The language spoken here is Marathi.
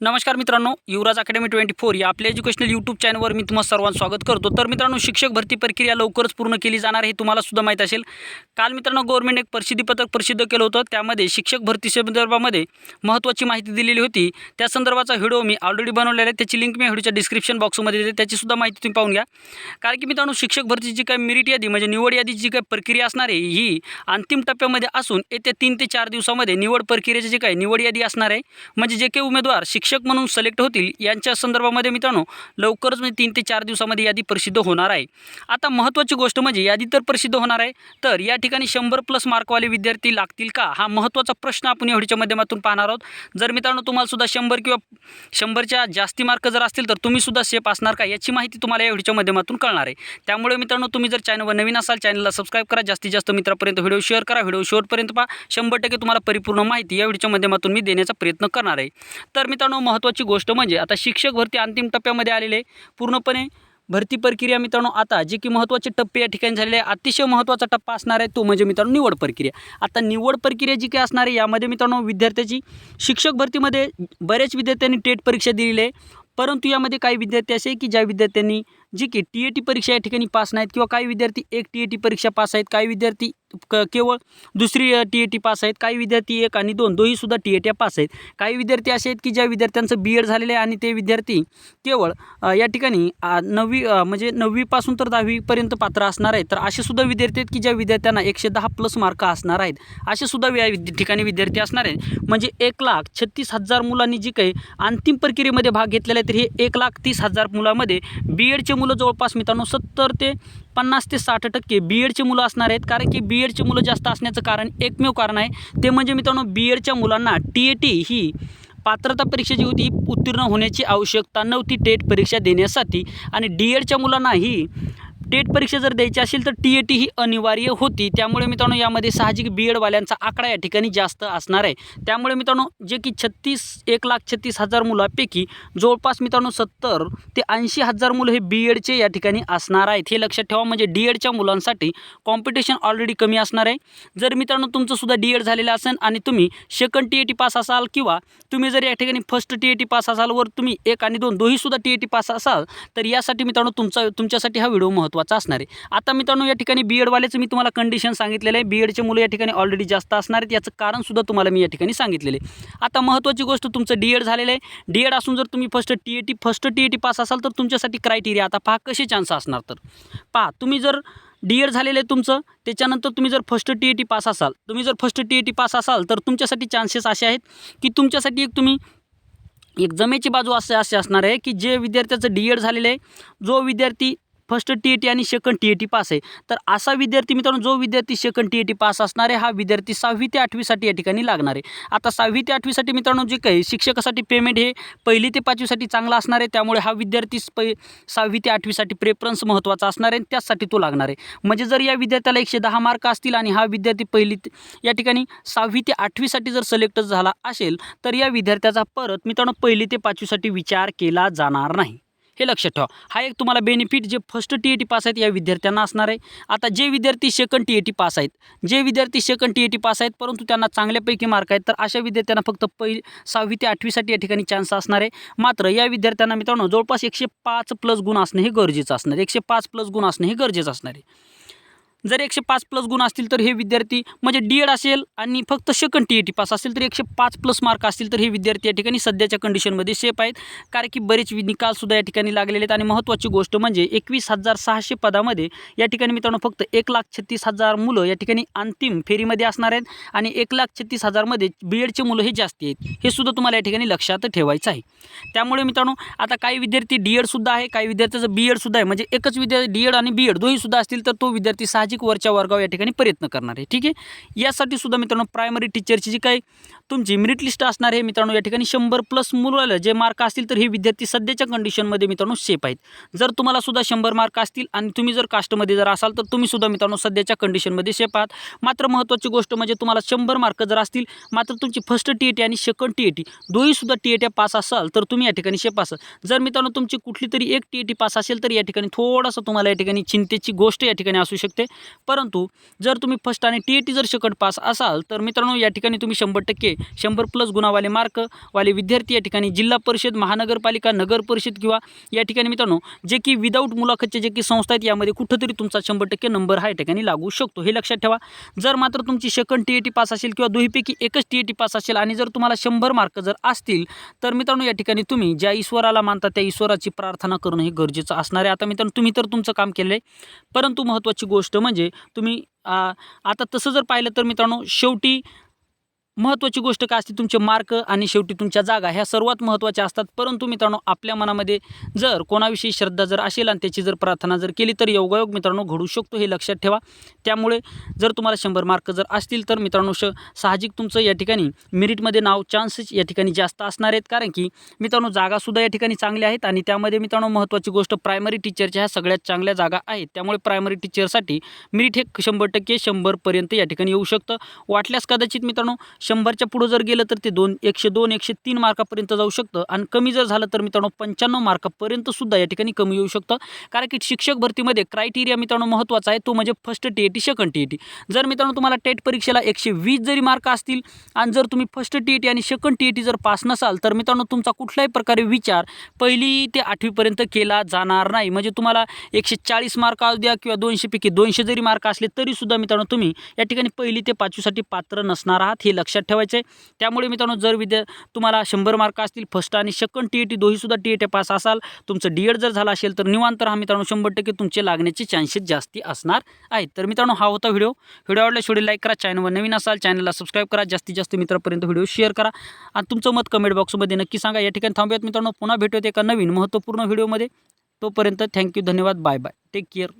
नमस्कार मित्रांनो युवराज अकॅडमी ट्वेंटी फोर या आपल्या एज्युकेशनल यूट्यूब चॅनलवर मी तुम्हाला सर्वांचं स्वागत करतो. तर मित्रांनो शिक्षक भरती प्रक्रिया लवकरच पूर्ण केली जाणार हे तुम्हाला सुद्धा माहीत असेल. काल मित्रांनो गव्हर्नमेंट एक प्रसिद्धीपत्रक प्रसिद्ध केलं होतं. त्यामध्ये शिक्षक भरती संदर्भामध्ये महत्त्वाची माहिती दिलेली होती. त्या संदर्भाचा व्हिडिओ मी ऑलरेडी बनवलेला आहे. त्याची लिंक मी व्हिडिओच्या डिस्क्रिप्शन बॉक्समध्ये देते. त्याचीसुद्धा माहिती तुम्ही पाहून घ्या. कारण की मित्रांनो शिक्षक भरतीची जी काही मेरिट यादी म्हणजे निवड यादीची जी काही प्रक्रिया असणार आहे ही अंतिम टप्प्यामध्ये असून येत्या तीन ते चार दिवसामध्ये निवड प्रक्रियेची जी काही निवड यादी असणार आहे म्हणजे जे काही उमेदवार शिक्षक शिक्षक म्हणून सिलेक्ट होतील यांच्या संदर्भामध्ये मित्रांनो लवकरच म्हणजे तीन ते चार दिवसामध्ये यादी प्रसिद्ध होणार आहे. आता महत्त्वाची गोष्ट म्हणजे यादी तर प्रसिद्ध होणार आहे तर या ठिकाणी शंभर प्लस मार्कवाले विद्यार्थी लागतील का? हा महत्त्वाचा प्रश्न आपण एवढीच्या माध्यमातून पाहणार आहोत. जर मित्रांनो तुम्हाला सुद्धा शंभर किंवा शंभरच्या जास्ती मार्क जर असतील तर तुम्ही सुद्धा सेफ असणार का? याची माहिती तुम्हाला या व्हिडिओच्या माध्यमातून कळणार आहे. त्यामुळे मित्रांनो तुम्ही जर चॅनलवर नवीन असाल चॅनलला सबस्क्राईब करा. जास्तीत जास्त मित्रापर्यंत व्हिडिओ शेअर करा. व्हिडिओ शेवटपर्यंत पहा. शंभर टक्के तुम्हाला परिपूर्ण माहिती या व्हिडिओच्या माध्यमातून मी देण्याचा प्रयत्न करणार आहे. तर मित्रांनो महत्त्वाची गोष्ट म्हणजे आता शिक्षक भरती अंतिम टप्प्यामध्ये आलेले आहे. पूर्णपणे भरती प्रक्रिया मित्रांनो आता जे की महत्त्वाचे टप्पे या ठिकाणी झालेले आहे अतिशय महत्त्वाचा टप्पा असणार आहे तो म्हणजे मित्रांनो निवड प्रक्रिया. आता निवड प्रक्रिया जी काही असणार आहे यामध्ये मित्रांनो विद्यार्थ्याची शिक्षक भरतीमध्ये बऱ्याच विद्यार्थ्यांनी टेट परीक्षा दिलेली आहे. परंतु यामध्ये काही विद्यार्थी असे की ज्या विद्यार्थ्यांनी जी की टी ए टी परीक्षा या ठिकाणी पास नाहीत किंवा काही विद्यार्थी एक टी ए टी परीक्षा पास आहेत काही विद्यार्थी क केवळ दुसरी टी ए टी पास आहेत काही विद्यार्थी एक आणि दोन दोन्हीसुद्धा टी ए टी पास आहेत. काही विद्यार्थी असे आहेत की ज्या विद्यार्थ्यांचं बी एड झालेलं आहे आणि ते विद्यार्थी केवळ या ठिकाणी नववी म्हणजे नववीपासून तर दहावीपर्यंत पात्र असणार आहेत. तर असे सुद्धा विद्यार्थी आहेत की ज्या विद्यार्थ्यांना एकशे दहा प्लस मार्क असणार आहेत. असे सुद्धा या ठिकाणी विद्यार्थी असणार आहेत. म्हणजे एक लाख छत्तीस हजार मुलांनी जी काही अंतिम प्रक्रियेमध्ये भाग घेतलेला आहे तर हे एक लाख तीस हजार मुलामध्ये बी एडचे मुलं जवळपास मित्रांनो सत्तर ते पन्नास ते साठ टक्के बी एडचे मुलं असणार आहेत. कारण की बी एडचे मुलं जास्त असण्याचं कारण एकमेव कारण आहे. ते म्हणजे मित्रांनो बी एडच्या मुलांना टी ए टी ही पात्रता परीक्षा जी होती उत्तीर्ण होण्याची आवश्यकता नव्हती टेट परीक्षा देण्यासाठी. आणि डी एडच्या मुलांना ही टेट परीक्षा जर द्यायची असेल तर टी ए टी ही अनिवार्य होती. त्यामुळे मित्रांनो यामध्ये साहजिक बी एडवाल्यांचा आकडा या ठिकाणी जास्त असणार आहे. त्यामुळे मित्रांनो जे की छत्तीस एक लाख छत्तीस हजार मुलांपैकी जवळपास मित्रांनो सत्तर ते ऐंशी हजार मुलं हे बी एडचे या ठिकाणी असणार आहेत. हे लक्षात ठेवा म्हणजे डी एडच्या मुलांसाठी कॉम्पिटिशन ऑलरेडी कमी असणार आहे. जर मित्रांनो तुमचं सुद्धा डी एड झालेलं असेल आणि तुम्ही second T A T pass असाल किंवा तुम्ही जर या ठिकाणी first T A T pass असाल वर तुम्ही एक आणि दोन दोन्हीसुद्धा टी ए टी पास असाल तर यासाठी मित्रांनो तुमचा तुमच्यासाठी हा व्हिडिओ महत्त्वाचा असणार आहे. आता मित्रांनो या ठिकाणी बी एडवाल्याचं मी तुम्हाला कंडिशन सांगितलेलं आहे. बी एडचे मुलं या ठिकाणी ऑलरेडी जास्त असणार आहेत. याचं कारणसुद्धा तुम्हाला मी या ठिकाणी सांगितलेलं आहे. आता महत्त्वाची गोष्ट तुमचं डी एड झालेलं आहे. डी एड असून जर तुम्ही first T A T first T A T pass असाल तर तुमच्यासाठी क्रायटेरिया आता पहा कसे चान्स असणार तर. पहा तुम्ही जर डी एड झालेलं आहे तुमचं त्याच्यानंतर तुम्ही जर first T A T pass असाल तुम्ही जर first T A T pass असाल तर तुमच्यासाठी चान्सेस असे आहेत की तुमच्यासाठी एक तुम्ही एक जमेची बाजू असे असे असणार आहे की जे विद्यार्थ्याचं डी एड झालेलं आहे जो विद्यार्थी फर्स्ट टी ए टी आणि second T A T pass आहे. तर असा विद्यार्थी मित्रांनो जो विद्यार्थी second T A T pass असणार आहे हा विद्यार्थी सहावी ते आठवीसाठी या ठिकाणी लागणार आहे. आता सहावी ते आठवीसाठी मित्रांनो जे काही शिक्षकासाठी पेमेंट हे पहिली ते पाचवीसाठी चांगला असणार आहे. त्यामुळे हा विद्यार्थी पै सहावी ते आठवीसाठी प्रेफरन्स महत्त्वाचा असणार आहे आणि त्याचसाठी तो लागणार आहे. म्हणजे जर या विद्यार्थ्याला एकशे दहा मार्क असतील आणि हा विद्यार्थी पहिली या ठिकाणी सहावी ते आठवीसाठी जर सिलेक्ट झाला असेल तर या विद्यार्थ्याचा परत मित्रांनो पहिली ते पाचवीसाठी विचार केला जाणार नाही. हे लक्षात ठेवा. हा एक तुम्हाला बेनिफिट जे first T A T pass आहेत या विद्यार्थ्यांना असणार आहे. आता जे विद्यार्थी second T A T pass आहेत जे विद्यार्थी second T A T pass आहेत परंतु त्यांना चांगल्यापैकी मार्क आहेत तर अशा विद्यार्थ्यांना फक्त पहिली सहावी ते आठवीसाठी या ठिकाणी चान्स असणार आहे. मात्र या विद्यार्थ्यांना मित्रांनो जवळपास एकशे पाच प्लस गुण असणे हे गरजेचं असणार आहे. एकशे पाच प्लस गुण असणे हे गरजेचं असणार आहे. जर एकशे पाच प्लस गुण असतील तर हे विद्यार्थी म्हणजे डी एड असेल आणि फक्त second T A T pass असेल तर एकशे पाच प्लस मार्क असतील तर हे विद्यार्थी या ठिकाणी सध्याच्या कंडिशनमध्ये सेफ आहेत. कारण की बरेच निकालसुद्धा या ठिकाणी लागलेले आहेत. आणि महत्त्वाची गोष्ट म्हणजे एकवीस हजार सहाशे पदामध्ये या ठिकाणी मित्रांनो फक्त एक लाख छत्तीस हजार मुलं या ठिकाणी अंतिम फेरीमध्ये असणार आहेत. आणि एक लाख छत्तीस हजारमध्ये बी एडचे मुलं हे जास्ती आहेत. हे सुद्धा तुम्हाला या ठिकाणी लक्षात ठेवायचं आहे. त्यामुळे मित्रांनो आता काही विद्यार्थी डी एडसुद्धा आहे काही विद्यार्थ्याचं बी एडसुद्धा आहे. म्हणजे एकच विद्यार्थी डी एड आणि बी एड दोन्हीसुद्धा असतील तर तो विद्यार्थी साहजिक वरच्या वर्गावर या ठिकाणी प्रयत्न करणार आहे. ठीक आहे? यासाठी सुद्धा मित्रांनो प्रायमरी टीचरची जी काही तुमची मेरिट लिस्ट असणार आहे मित्रांनो या ठिकाणी शंभर प्लस मुलाला जे मार्क असतील तर हे विद्यार्थी सध्याच्या कंडिशनमध्ये मित्रांनो सेफ आहेत. जर तुम्हाला सुद्धा शंभर मार्क असतील आणि तुम्ही जर कास्टमध्ये जर असाल तर तुम्ही सुद्धा मित्रांनो सध्याच्या कंडिशनमध्ये सेफ आहात. मात्र महत्त्वाची गोष्ट म्हणजे तुम्हाला शंभर मार्क जर असतील मात्र तुमची फर्स्ट टी ए टी आणि सेकंड टी ए टी दोन्हीसुद्धा टी ए टी पास असाल तर तुम्ही या ठिकाणी सेफ असाल. जर मित्रांनो तुमची कुठली तरी एक टी ए टी पास असेल तर या ठिकाणी थोडासा तुम्हाला या ठिकाणी चिंतेची गोष्ट या ठिकाणी असू शकते. परंतु जर तुम्ही फर्स्ट आणि टी ए टी जर शकट पास असाल तर मित्रांनो या ठिकाणी तुम्ही शंभर टक्के शंभर प्लस गुणावाले मार्क वाले विद्यार्थी या ठिकाणी जिल्हा परिषद महानगरपालिका नगर परिषद किंवा या ठिकाणी मित्रांनो जे की विदाऊट मुलाखतचे जे की संस्था आहेत यामध्ये कुठंतरी तुमचा शंभर टक्के नंबर हा या ठिकाणी लागू शकतो. हे लक्षात ठेवा जर मात्र तुमची second T A T pass असेल किंवा दोहीपैकी एकच टी ए टी पास असेल आणि जर तुम्हाला शंभर मार्क जर असतील तर मित्रांनो या ठिकाणी तुम्ही ज्या ईश्वराला मानता त्या ईश्वराची प्रार्थना करणं हे गरजेचं असणार आहे. आता मित्रांनो तुम्ही तर तुमचं काम केलं आहे परंतु महत्त्वाची गोष्ट म्हणजे म्हणजे तुम्ही आ, आता तसं जर पाहिलं तर मित्रांनो शेवटी महत्त्वाची गोष्ट काय असते? तुमचे मार्क आणि शेवटी तुमच्या जागा ह्या सर्वात महत्त्वाच्या असतात. परंतु मित्रांनो आपल्या मनामध्ये जर कोणाविषयी श्रद्धा जर असेल आणि त्याची जर प्रार्थना जर केली तर योगायोग मित्रांनो घडू शकतो हे लक्षात ठेवा. त्यामुळे जर तुम्हाला शंभर मार्क जर असतील तर मित्रांनो श साहजिक तुमचं या ठिकाणी मेरिटमध्ये नाव चान्सेस या ठिकाणी जास्त असणार आहेत. कारण की मित्रांनो जागासुद्धा या ठिकाणी चांगल्या आहेत आणि त्यामध्ये मित्रांनो महत्त्वाची गोष्ट प्रायमरी टीचरच्या ह्या सगळ्यात चांगल्या जागा आहेत. त्यामुळे प्रायमरी टीचरसाठी मेरिट हे शंभर टक्के शंभरपर्यंत या ठिकाणी येऊ शकतं. वाटल्यास कदाचित मित्रांनो शंभरच्या पुढं जर गेलं तर ते दोन एकशे दोन एकशे तीन मार्कापर्यंत जाऊ शकतं. आणि कमी जर झालं तर मित्रांनो पंच्याण्णव मार्कापर्यंत सुद्धा या ठिकाणी कमी येऊ शकतं. कारण की शिक्षक भरतीमध्ये क्रायटेरिया मित्रांनो महत्त्वाचा आहे. तो म्हणजे first T A T second T A T जर मित्रांनो तुम्हाला टेट परीक्षेला एकशे वीस जरी मार्क असतील आणि जर तुम्ही फर्स्ट टी ए टी आणि सेकंड टी ए टी जर पास नसाल तर मित्रांनो तुमचा कुठल्याही प्रकारे विचार पहिली ते आठवीपर्यंत केला जाणार नाही. म्हणजे तुम्हाला एकशे चाळीस मार्क असू द्या किंवा दोनशेपैकी दोनशे जरी मार्क असले तरीसुद्धा मित्रांनो तुम्ही या ठिकाणी पहिली ते पाचवीसाठी पात्र नसणार आहात हे लक्षात ठेवायचं आहे त्यामुळे मित्रांनो जर विद्या तुम्हाला शंभर मार्क असतील फर्स्ट आणि सेकंड टी ए टी दोहीसुद्धा टी ए टी पास असाल तुमचं डी एड जर झालं असेल तर निवांत हा मित्रांनो शंभर टक्के तुमचे लागण्याचे चान्सेस जास्ती असणार आहेत. तर मित्रांनो हा होता व्हिडिओ. व्हिडिओ आवडला शेवटी लाईक करा चॅनलवर नवीन असाल चॅनलला सबस्क्राईब करा जास्तीत जास्त मित्रापर्यंत व्हिडिओ शेअर करा. आणि तुमचं मत कमेंट बॉक्समध्ये नक्की सांगा. या ठिकाणी थांबूयात मित्रांनो. पुन्हा भेटूयात एका नवीन महत्त्वपूर्ण व्हिडिओमध्ये. तोपर्यंत थँक्यू धन्यवाद बाय बाय टेक केअर